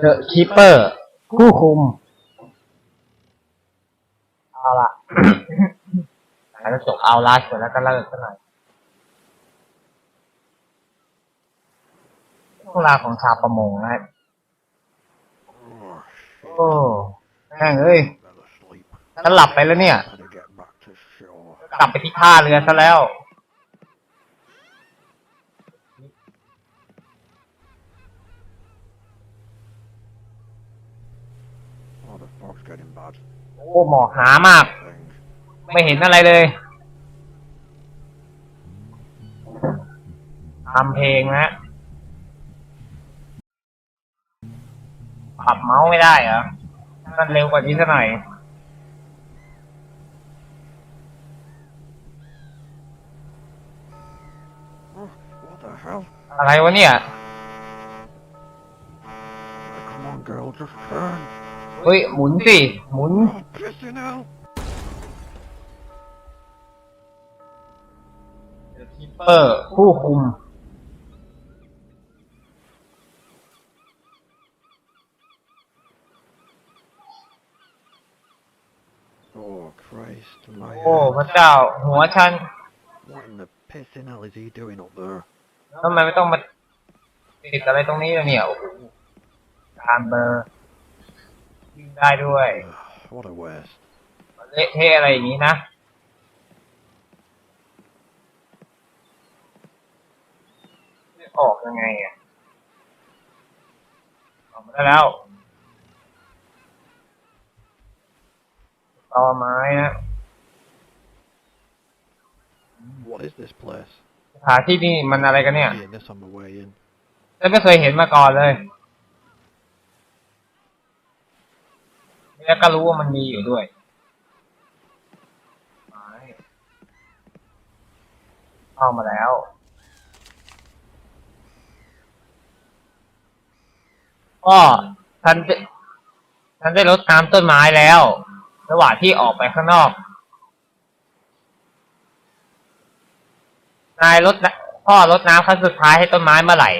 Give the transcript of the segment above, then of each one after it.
เดอะคีเปอร์ผู้คุม เอาละแล้วก็จบเอาลาสเสร็จแล้วก็เลิกกันหน่อยเรื่องราวของชาวประมงนะฮะ Oh, โอ้แม่งเอ้ย fell asleep. ฉันหลับไปแล้วเนี่ย Better get back to shore. กลับไปที่ท่าเรือซะแล้ว โอ้หมอกหนามาก Thing. ไม่เห็นอะไรเลยทำเพลงนะปรับเมาส์ไม่ได้เหรอมันเร็วกว่านี้สักหน่อย Oh, what the hell? อะไรวะเนี่ย Come on, girl, just turn. เฮ้ย หมุนสิ หมุน Oh, pissing hell. คิปเปอร์ผู้คุม Oh, Christ, my โอ้ head. พระเจ้า หัวฉัน What in the pissing hell is he doing up there? ทำไมไม่ต้องมาติดอะไรตรงนี้ล่ะเนี่ยโอ้โหการเบอร์ วิ่งได้ด้วย Ugh, what a waste. เละเทะอะไรอย่างนี้นะออกยังไงอะ ออกมาได้แล้วต่อไม้นะ What is this place? สถานที่นี่มันอะไรกันเนี่ย Seeing this on my way in. ฉันไม่เคยเห็นมาก่อนเลย แล้วก็รู้ว่ามันมีอยู่ด้วยไม้เข้ามาแล้วก็ฉันได้ฉันได้รดน้ำต้นไม้แล้ว ระหว่างที่ออกไปข้างนอก นายรดพ่อรดน้ำครั้งสุดท้ายให้ต้นไม้เมื่อไหร่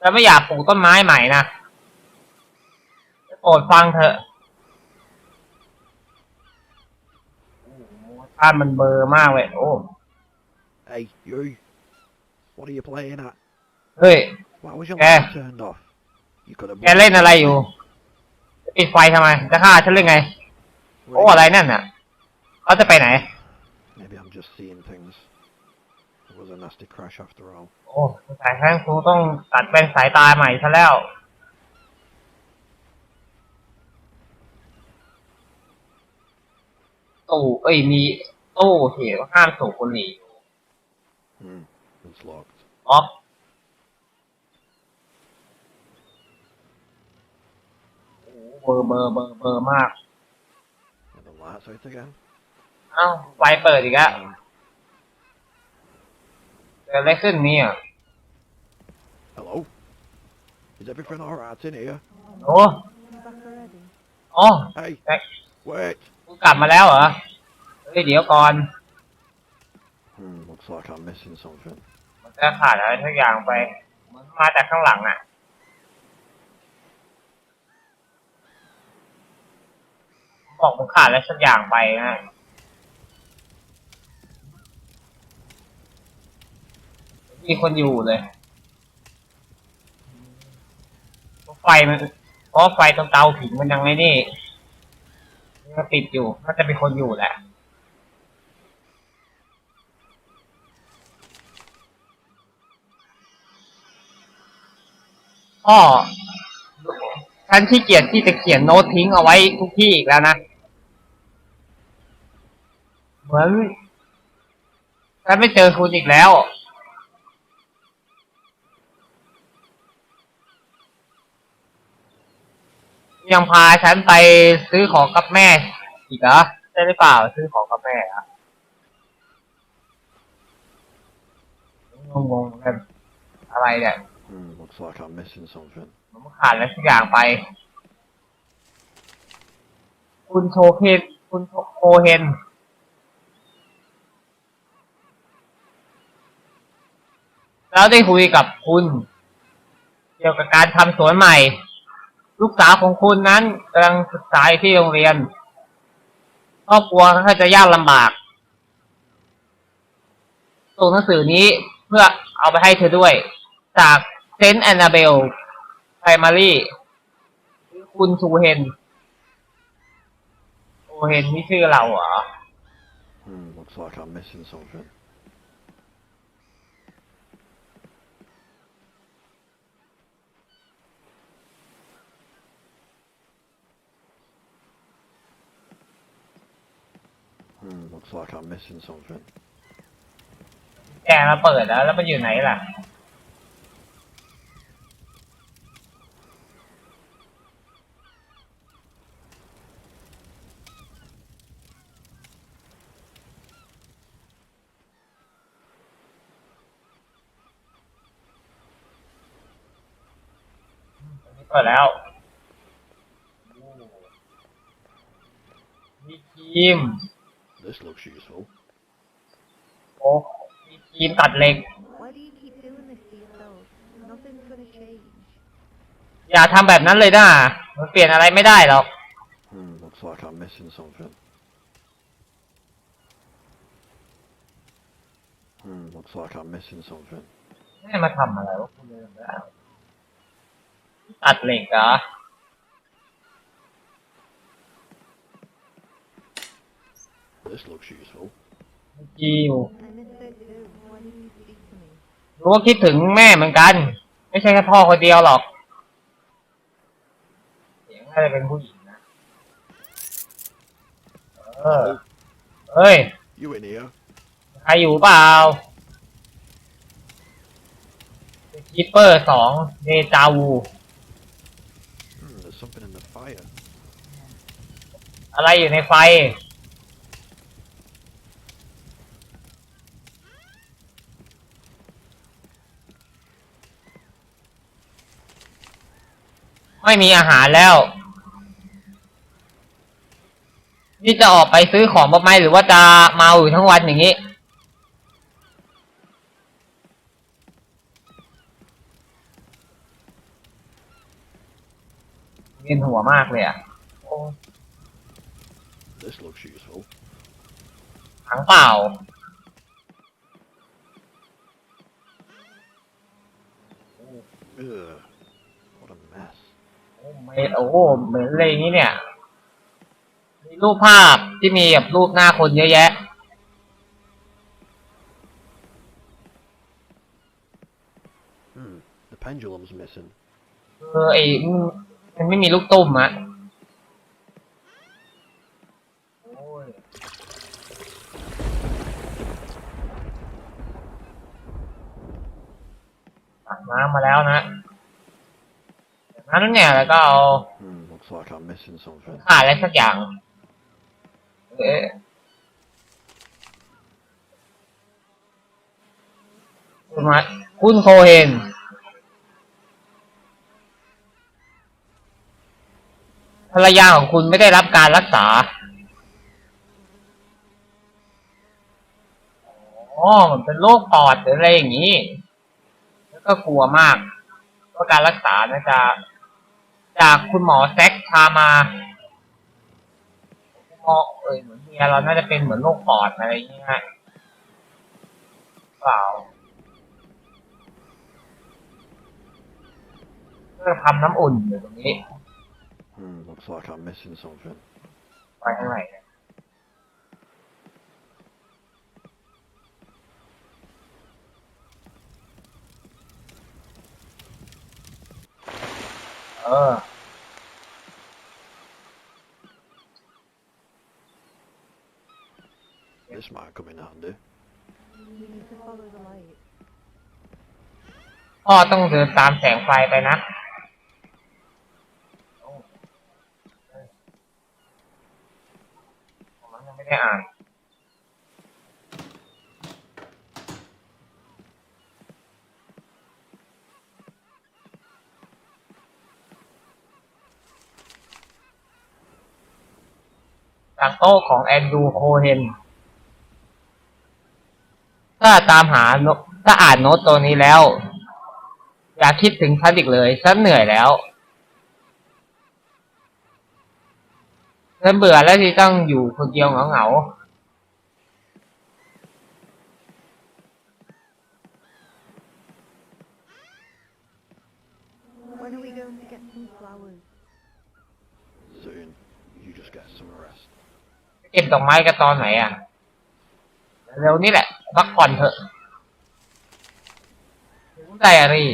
ฉันไม่อยากปลูกต้นไม้ใหม่นะ โปรดฟังเถอะโอ้โหท่านมันเบลอร์มากเลยโอ้ Hey, you. What are you playing at? เฮ้ย Why was your Eh. light turned off? You could have. แกเล่นอะไรอยู่ปิดไฟทำไม จะฆ่าฉันหรือไง โอ้ อะไรนั่นน่ะเขาจะไปไหน Maybe I'm just seeing things. It was a nasty crash after all. โอ้สายแข้งครูต้องตัดเป็นสายตาใหม่ซะแล้ว ตู้เอ้ยมีตู้เขียนว่าห้ามสูบบุหรี่ Hmm. It's locked. ออฟ โอ้โหเบอร์เบอร์เบอร์เบอร์มาก And the lights out again. เอ้าไฟเปิดอีกแล้ว Um, เกิดอะไรขึ้นเนี่ย hello. Is everything alright in here? โอ้โอ้ Hey, แจ็ค wait. กูกลับมาแล้วเหรอ เฮ้ยเดี๋ยวก่อน Hmm. Looks like I'm missing something. มันจะขาดอะไรสักอย่างไปเหมือนมาจากข้างหลังอะ บอกมันขาดอะไรสักอย่างไปนะมีคนอยู่เลยเพราะไฟมันเพราะไฟตรงเตาผิงมันยังไม่นี่ มันติดอยู่น่าจะเป็นคนอยู่แหละพ่อฉันขี้เกียจที่จะเขียนโน้ตทิ้งเอาไว้ทุกที่อีกแล้วนะ เหมือนฉันไม่เจอคุณอีกแล้ว ยังพาฉันไปซื้อของกับแม่ อีกเหรอใช่หรือเปล่าซื้อของกับแม่เหรอะงงๆเหมือนกันอะไรเนี่ย Hmm. Looks like I'm missing something. ผมขาดอะไรสักอย่างไป คุณโชเคนคุณโคเฮนแล้วได้คุยกับคุณ เกี่ยวกับการทำสวนใหม่ ลูกสาวของคุณนั้นกำลังศึกษาที่โรงเรียนครอบครัวก็จะยากลำบาก ส่งหนังสือนี้เพื่อเอาไปให้เธอด้วย จากเซนต์แอนนาเบลไพรมารีคุณซูเฮนซูเฮนนี่ชื่อเราเหรอ Hmm, looks like I'm missing something. Hmm, looks like I'm missing something. แกมาเปิดแล้ว แล้วมันอยู่ไหนล่ะ เปิดแล้วมีครีม This looks useful. โอ้มีครีมตัดเหล็ก Why do you keep doing this to yourself? Nothing's gonna change. อย่าทำแบบนั้นเลยนะมันเปลี่ยนอะไรไม่ได้หรอก Hmm, looks like I'm missing something. Hmm, looks like I'm missing something. ให้มาทำอะไรวะคุณลืมแล้วตัดเหล็กเหรอ This looks useful. จิว I missed it too. Why didn't you speak to me? รู้ว่าคิดถึงแม่เหมือนกัน ไม่ใช่แค่พ่อคนเดียวหรอก เสียงน่าจะเป็นผู้หญิงนะ เออ เฮ้ย You in here? ใครอยู่เปล่าคิปเปอร์สองเดจาวู Hmm, there's something in the fire. อะไรอยู่ในไฟ ไม่มีอาหารแล้ว นี่จะออกไปซื้อของบ้างไหมหรือว่าจะเมาอยู่ทั้งวันอย่างนี้ เวียนหัวมากเลยอะโอ้ This looks useful. ถังเปล่า Ugh, what a mess. โอ้ ไม่โอ้โหเหมือนอะไรอย่างนี้เนี่ย มีรูปภาพที่มีแบบรูปหน้าคนเยอะแยะ Hmm, the pendulum's missing. เออไอ้มันไม่มีลูกตุ้มอะโอ้ย ตักน้ำมาแล้วนะ จากนั้นเนี่ยแล้วก็เอา Hmm, looks like I'm missing something. ขาดอะไรสักอย่าง เอ๊ะคุณมาคุณโคเฮน ภรรยาของคุณไม่ได้รับการรักษา อ๋อ มันเป็นโรคปอดหรืออะไรอย่างนี้ แล้วก็กลัวมากว่าการรักษานะจะ จากคุณหมอแซกพามาคุณหมอเอ้ยเหมือนเมียเราน่าจะเป็นเหมือนโรคปอดอะไรอย่างเงี้ยเปล่าเพื่อทำน้ำอุ่นอยู่ตรงนี้ Hmm, looks like I'm missing something. ไปข้างในเนี่ย เออ This might come in handy. You need to follow the light. พ่อต้องเดินตามแสงไฟไปนะโอ้เฮ้ยผมยังไม่ได้อ่าน จากโต๊ะของแอนดูโคเฮนถ้าตามหาถ้าอ่านโน้ตตัวนี้แล้ว อย่าคิดถึงฉันอีกเลย ฉันเหนื่อยแล้ว ฉันเบื่อแล้วที่ต้องอยู่คนเดียวเหงา are we going to get some flowers? Soon. You just get some rest. ๆจะเก็บดอกไม้กันตอนไหนอะ เร็วนี่แหละพักผ่อนเถอะถึงไดอารี่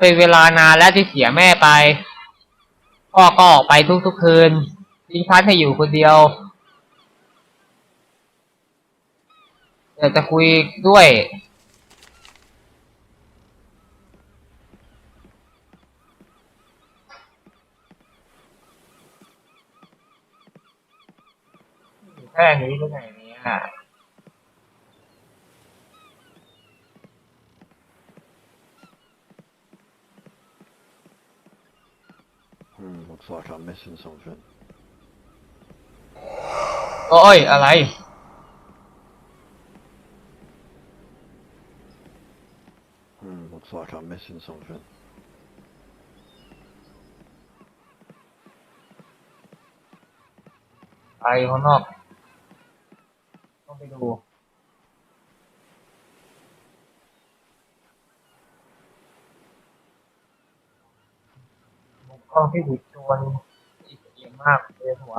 เป็นเวลานานแล้วที่เสียแม่ไป พ่อก็ออกไปทุกๆคืนทิ้งฉันให้อยู่คนเดียวอยากจะคุยด้วย ค่นี้หรือไงเนี่ย Hmm, looks like I'm missing something. โอ้ย อะไร Hmm, looks like I'm missing something. ไปข้างนอก ต้องไปดู มุมกล้องที่ดิดชวนอีกเอียงมากเลยหัว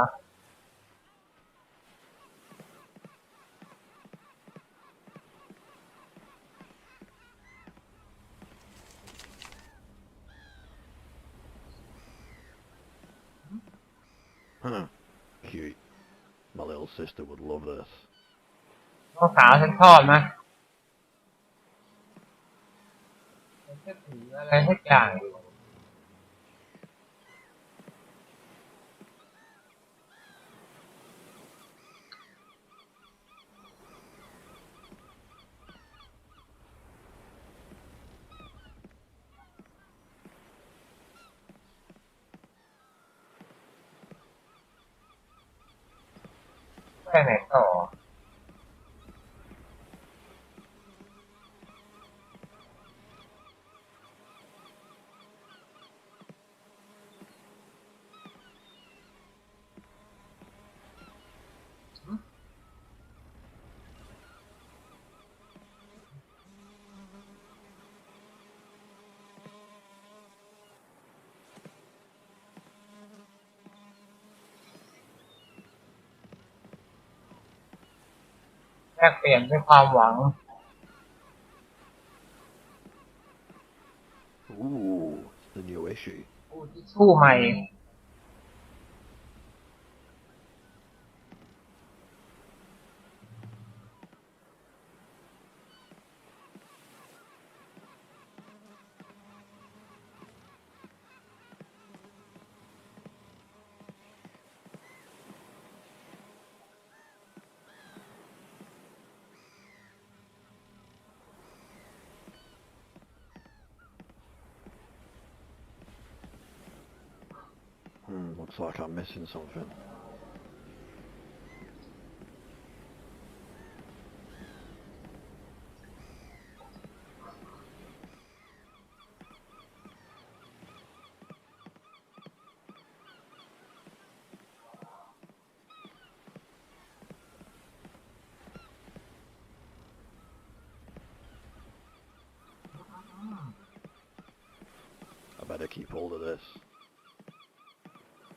Huh. Cute. My little sister would love this. น้องสาวฉันชอบนะฉันจะถืออะไรสักอย่างอยู่ ไปไห แลกเปลี่ยนด้วยความหวัง Ooh, the new issue. ผู้ที่สู้ใหม่ Hmm, looks like I'm missing something.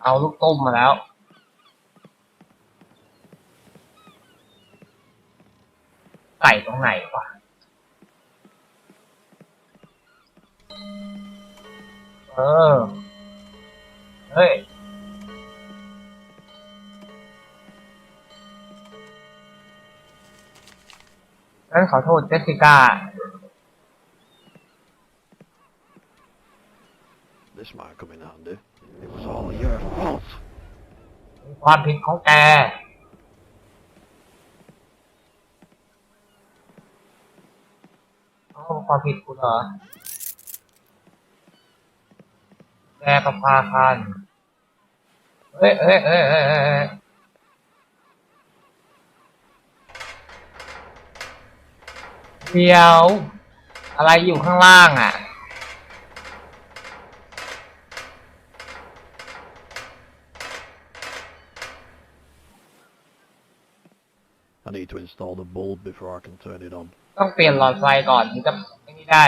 เอาลูกต้มมาแล้วใส่ตรงไหนวะเออ เฮ้ยงั้นขอโทษเจสสิก้า This might come in handy. It was all your fault. ความผิดของแก ความผิดกูเหรอ แกประภาคันเอ้ยเอ้ยเอ้ยเอ้ยเอ้ยเอ้ยเดี๋ยว อะไรอยู่ข้างล่างอะ I need to install the bulb before I can turn it on. ต้องเปลี่ยนหลอดไฟก่อนถึงจะไม่นี่ได้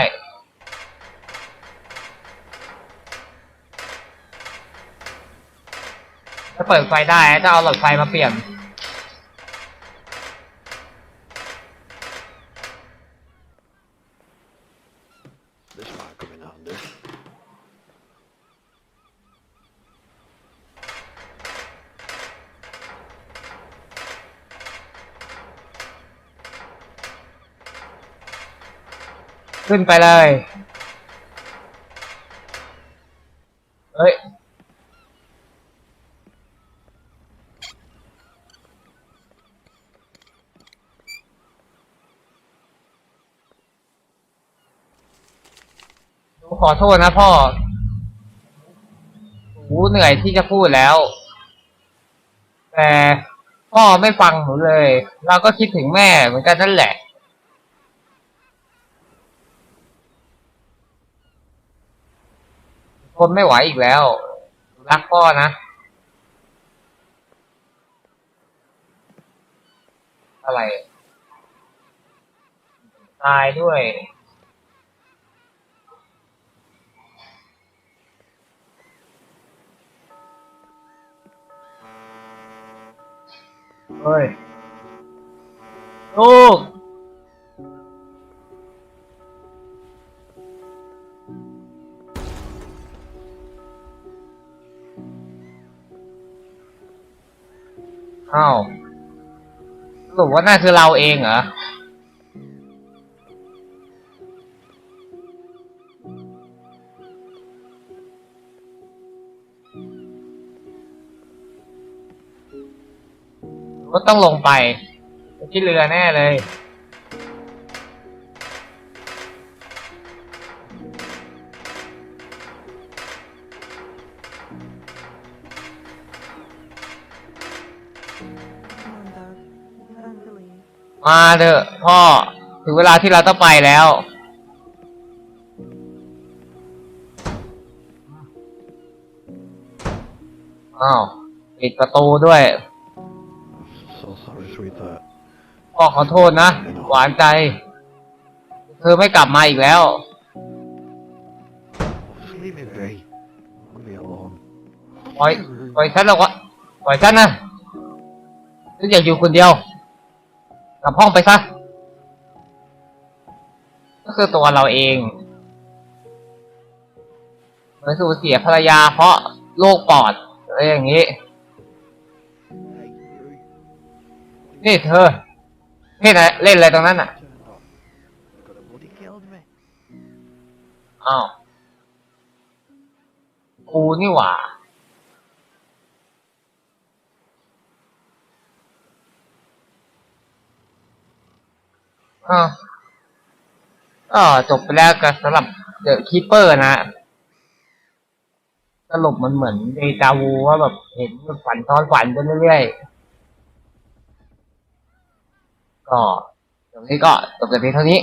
ถ้าเปิดไฟได้จะเอาหลอดไฟมาเปลี่ยน This might come in handy. ขึ้นไปเลย เฮ้ยหนูขอโทษนะพ่อหนูเหนื่อยที่จะพูดแล้ว แต่พ่อไม่ฟังหนูเลย เราก็คิดถึงแม่เหมือนกันนั่นแหละ ทนไม่ไหวอีกแล้ว รักพ่อนะอะไร ตายด้วย เฮ้ย ลูกาวสรุปว่านั่นคือเราเองเหรอ ก็ต้องลงไปไปที่เรือแน่เลย มาเถอะพ่อ ถึงเวลาที่เราต้องไปแล้ว อ้าวปิดประตูด้วย So sorry, sweetheart. พ่อขอโทษนะ หวานใจ เธอไม่กลับมาอีกแล้ว Just leave me be. Leave me alone. ปล่อยปล่อยฉันหรอกวะปล่อยฉันนะฉันอยากอยู่คนเดียวก ลับห้องไปซะ ก็คือตัวเราเองเหมือนสูญเสียภรรยาเพราะโรคปอดอะไรอย่างนี้ นี่เธอเล่นอะไรเล่นอะไรตรงนั้นอะ อ้าวกูนี่หว่า อาก็จบไปแล้วกับสำหรับเดอะคีเปอร์นะสรุปมันเหมือนเดจาวูว่าแบบเห็นฝันซ้อนฝันไปเรื่อยๆ ก็ตรงนี้ก็จบแต่เพียงเท่านี้